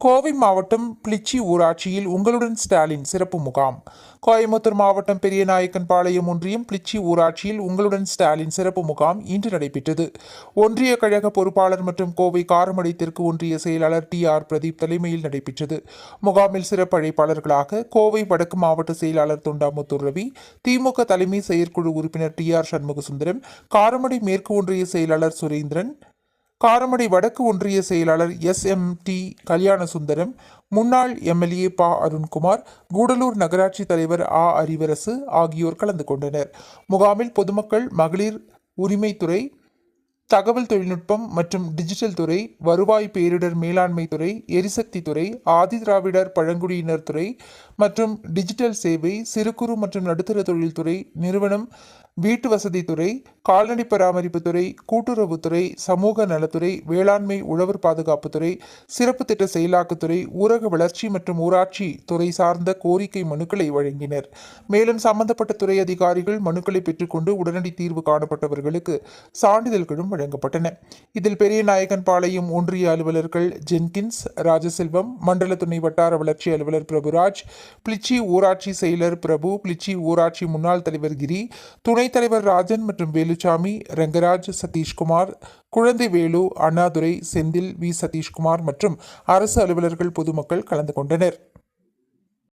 கோவை மாவட்டம் பிளிச்சி ஊராட்சியில் உங்களுடன் ஸ்டாலின் சிறப்பு முகாம். கோயம்புத்தூர் மாவட்டம் பெரியநாயக்கன்பாளையம் ஒன்றியம் பிளிச்சி ஊராட்சியில் உங்களுடன் ஸ்டாலின் சிறப்பு முகாம் இன்று நடைபெற்றது. ஒன்றிய கழக பொறுப்பாளர் மற்றும் கோவை காரமடை தெற்கு ஒன்றிய செயலாளர் டி ஆர் பிரதீப் தலைமையில் நடைபெற்றது. முகாமில் சிறப்பு அழைப்பாளர்களாக கோவை வடக்கு மாவட்ட செயலாளர் தொண்டாமுத்தூர் ரவி திமுக தலைமை செயற்குழு உறுப்பினர் டி ஆர் சண்முகசுந்தரம் காரமடை மேற்கு ஒன்றிய செயலாளர் சுரேந்திரன் காரமடை வடக்கு ஒன்றிய செயலாளர் எஸ் எம் டி கல்யாணசுந்தரம் முன்னாள் எம்எல்ஏ ப அருண்குமார் கூடலூர் நகராட்சி தலைவர் ஆ அறிவரசு ஆகியோர் கலந்து கொண்டனர். முகாமில் பொதுமக்கள் மகளிர் உரிமைத்துறை தகவல் தொழில்நுட்பம் மற்றும் டிஜிட்டல் துறை வருவாய் பேரிடர் மேலாண்மை துறை எரிசக்தி துறை ஆதிதிராவிடர் பழங்குடியினர் துறை மற்றும் டிஜிட்டல் சேவை சிறு குறு மற்றும் நடுத்தர தொழில்துறை நிறுவனம் வீட்டு வசதித்துறை கால்நடை பராமரிப்புத்துறை கூட்டுறவுத்துறை சமூக நலத்துறை வேளாண்மை உழவர் பாதுகாப்புத்துறை சிறப்பு திட்ட செயலாக்கத்துறை ஊரக வளர்ச்சி மற்றும் ஊராட்சி துறை சார்ந்த கோரிக்கை மனுக்களை வழங்கினர். மேலும் சம்பந்தப்பட்ட துறை அதிகாரிகள் மனுக்களை பெற்றுக்கொண்டு உடனடி தீர்வு காணப்பட்டவர்களுக்கு சான்றிதழ்களும் வழங்கப்பட்டன. இதில் பெரிய நாயகன்பாளையம் ஒன்றிய அலுவலர்கள் ஜென்கின்ஸ் ராஜசெல்வம் மண்டல துணை வட்டார வளர்ச்சி அலுவலர் பிரபுராஜ் பிளிச்சி ஊராட்சி செயலர் பிரபு பிளிச்சி ஊராட்சி முன்னாள் தலைவர் கிரி துணைத் தலைவர் ராஜன் மற்றும் வேலுச்சாமி ரங்கராஜ் சதீஷ்குமார் குழந்தை வேலு அண்ணாதுரை செந்தில் வி சதீஷ்குமார் மற்றும் அரசு அலுவலர்கள் பொதுமக்கள் கலந்து கொண்டனர்.